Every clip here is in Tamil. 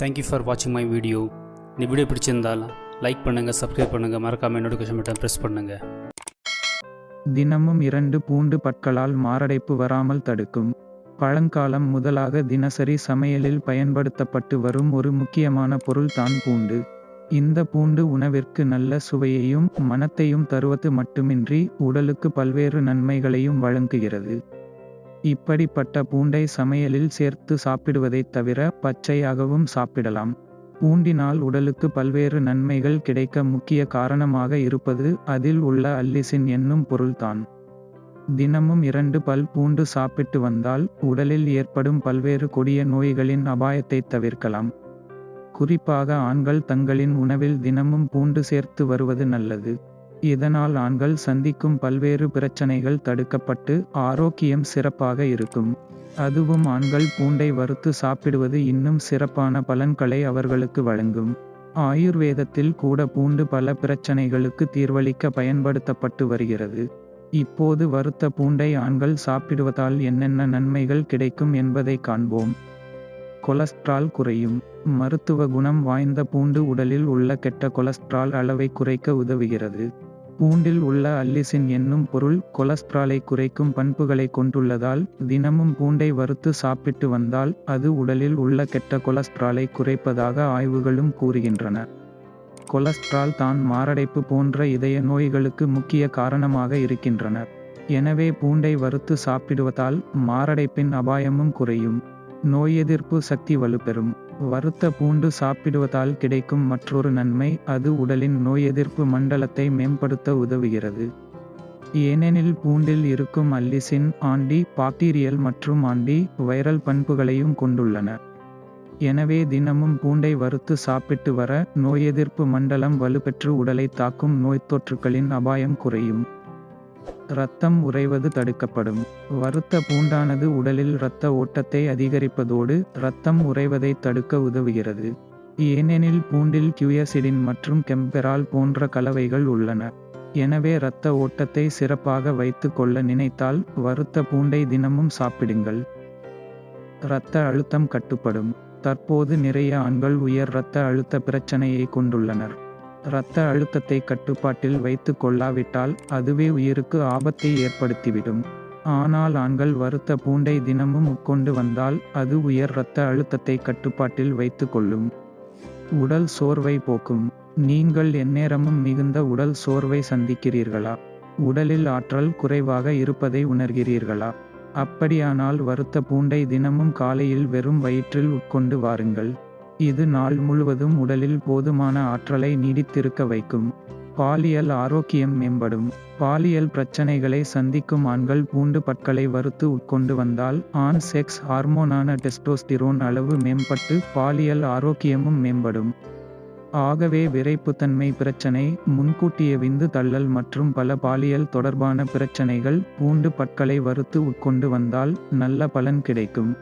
தேங்க்யூ ஃபார் வாட்சிங் மை வீடியோ இந்த வீடியோ பிடிச்சிருந்தால் லைக் பண்ணுங்கள் சப்ஸ்கிரைப் பண்ணுங்கள் மறக்காமல் நோட்டிஃபிகேஷன் பட்டன் ப்ரெஸ் பண்ணுங்கள் தினமும் இரண்டு பூண்டு பற்களால் மாரடைப்பு வராமல் தடுக்கும். பழங்காலம் முதலாக தினசரி சமையலில் பயன்படுத்தப்பட்டு வரும் ஒரு முக்கியமான பொருள் தான் பூண்டு. இந்த பூண்டு உணவிற்கு நல்ல சுவையையும் மனத்தையும் தருவது மட்டுமின்றி உடலுக்கு பல்வேறு நன்மைகளையும் வழங்குகிறது. இப்படிப்பட்ட பூண்டை சமையலில் சேர்த்து சாப்பிடுவதைத் தவிர பச்சையாகவும் சாப்பிடலாம். பூண்டினால் உடலுக்கு பல்வேறு நன்மைகள் கிடைக்க முக்கிய காரணமாக இருப்பது அதில் உள்ள அல்லிசின் என்னும் பொருள்தான். தினமும் இரண்டு பல் பூண்டு சாப்பிட்டு வந்தால் உடலில் ஏற்படும் பல்வேறு கொடிய நோய்களின் அபாயத்தை தவிர்க்கலாம். குறிப்பாக ஆண்கள் தங்களின் உணவில் தினமும் பூண்டு சேர்த்து வருவது நல்லது. இதனால் ஆண்கள் சந்திக்கும் பல்வேறு பிரச்சனைகள் தடுக்கப்பட்டு ஆரோக்கியம் சிறப்பாக இருக்கும். அதுவும் ஆண்கள் பூண்டை வறுத்து சாப்பிடுவது இன்னும் சிறப்பான பலன்களை அவர்களுக்கு வழங்கும். ஆயுர்வேதத்தில் கூட பூண்டு பல பிரச்சனைகளுக்கு தீர்வளிக்க பயன்படுத்தப்பட்டு வருகிறது. இப்போது வறுத்த பூண்டை ஆண்கள் சாப்பிடுவதால் என்னென்ன நன்மைகள் கிடைக்கும் என்பதை காண்போம். கொலஸ்ட்ரால் குறையும். மருத்துவ குணம் வாய்ந்த பூண்டு உடலில் உள்ள கெட்ட கொலஸ்ட்ரால் அளவை குறைக்க உதவுகிறது. பூண்டில் உள்ள அல்லிசின் என்னும் பொருள் கொலஸ்ட்ராலை குறைக்கும் பண்புகளை கொண்டுள்ளதால் தினமும் பூண்டை வறுத்து சாப்பிட்டு வந்தால் அது உடலில் உள்ள கெட்ட கொலஸ்ட்ராலை குறைப்பதாக ஆய்வுகளும் கூறுகின்றன. கொலஸ்ட்ரால் தான் மாரடைப்பு போன்ற இதய நோய்களுக்கு முக்கிய காரணமாக இருக்கின்றன. எனவே பூண்டை வறுத்து சாப்பிடுவதால் மாரடைப்பின் அபாயமும் குறையும். நோய் எதிர்ப்பு சக்தி வலுப்பெறும். வறுத்த பூண்டு சாப்பிடுவதால் கிடைக்கும் மற்றொரு நன்மை அது உடலின் நோய் எதிர்ப்பு மண்டலத்தை மேம்படுத்த உதவுகிறது. ஏனெனில் பூண்டில் இருக்கும் அல்லிசின் ஆண்டி பாக்டீரியல் மற்றும் ஆண்டி வைரல் பண்புகளையும் கொண்டுள்ளன. எனவே தினமும் பூண்டை வறுத்து சாப்பிட்டு வர நோய் எதிர்ப்பு மண்டலம் வலுப்பெற்று உடலை தாக்கும் நோய்த்தொற்றுக்களின் அபாயம் குறையும். இரத்தம் உறைவது தடுக்கப்படும். வறுத்த பூண்டானது உடலில் இரத்த ஓட்டத்தை அதிகரிப்பதோடு இரத்தம் உறைவதை தடுக்க உதவுகிறது. ஏனெனில் பூண்டில் கியூயசிடின் மற்றும் கெம்பெரால் போன்ற கலவைகள் உள்ளன. எனவே இரத்த ஓட்டத்தை சிறப்பாக வைத்து கொள்ள நினைத்தால் வறுத்த பூண்டை தினமும் சாப்பிடுங்கள். இரத்த அழுத்தம் கட்டுப்படும். தற்போது நிறைய ஆண்கள் உயர் இரத்த அழுத்த பிரச்சனையை கொண்டுள்ளனர். இரத்த அழுத்தத்தை கட்டுப்பாட்டில் வைத்து கொள்ளாவிட்டால் அதுவே உயிருக்கு ஆபத்தை ஏற்படுத்திவிடும். ஆனால் ஆண்கள் வறுத்த பூண்டை தினமும் உட்கொண்டு வந்தால் அது உயர் இரத்த அழுத்தத்தை கட்டுப்பாட்டில் வைத்து கொள்ளும். உடல் சோர்வை போக்கும். நீங்கள் எந்நேரமும் மிகுந்த உடல் சோர்வை சந்திக்கிறீர்களா? உடலில் ஆற்றல் குறைவாக இருப்பதை உணர்கிறீர்களா? அப்படியானால் வறுத்த பூண்டை தினமும் காலையில் வெறும் வயிற்றில் உட்கொண்டு வாருங்கள். இது நாள் முழுவதும் உடலில் போதுமான ஆற்றலை நீடித்திருக்க வைக்கும். பாலியல் ஆரோக்கியம் மேம்படும். பாலியல் பிரச்சனைகளை சந்திக்கும் ஆண்கள் பூண்டு பற்களை வறுத்து உட்கொண்டு வந்தால் ஆண் செக்ஸ் ஹார்மோனான டெஸ்டோஸ்டிரோன் அளவு மேம்பட்டு பாலியல் ஆரோக்கியமும் மேம்படும். ஆகவே விரைப்புத்தன்மை பிரச்சனை முன்கூட்டிய விந்து தள்ளல் மற்றும் பல பாலியல் தொடர்பான பிரச்சனைகள் பூண்டு பற்களை வறுத்து உட்கொண்டு வந்தால் நல்ல பலன் கிடைக்கும்.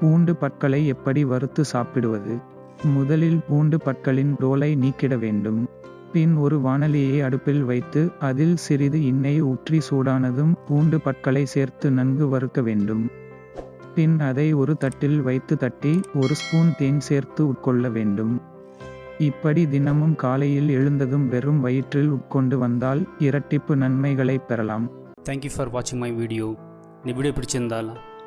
பூண்டு பற்களை எப்படி வறுத்து சாப்பிடுவது? முதலில் பூண்டு பற்களின் தோலை நீக்கிட வேண்டும். பின் ஒரு வானலியை அடுப்பில் வைத்து அதில் சிறிது எண்ணெய் ஊற்றி சூடானதும் பூண்டு பற்களை சேர்த்து நன்கு வறுக்க வேண்டும். பின் அதை ஒரு தட்டில் வைத்து தட்டி ஒரு ஸ்பூன் தேன் சேர்த்து உட்கொள்ள வேண்டும். இப்படி தினமும் காலையில் எழுந்ததும் வெறும் வயிற்றில் உட்கொண்டு வந்தால் இரட்டிப்பு நன்மைகளை பெறலாம். தேங்க்யூ ஃபார் வாட்சிங் மை வீடியோ இந்த வீடியோ பிடிச்சிருந்தால்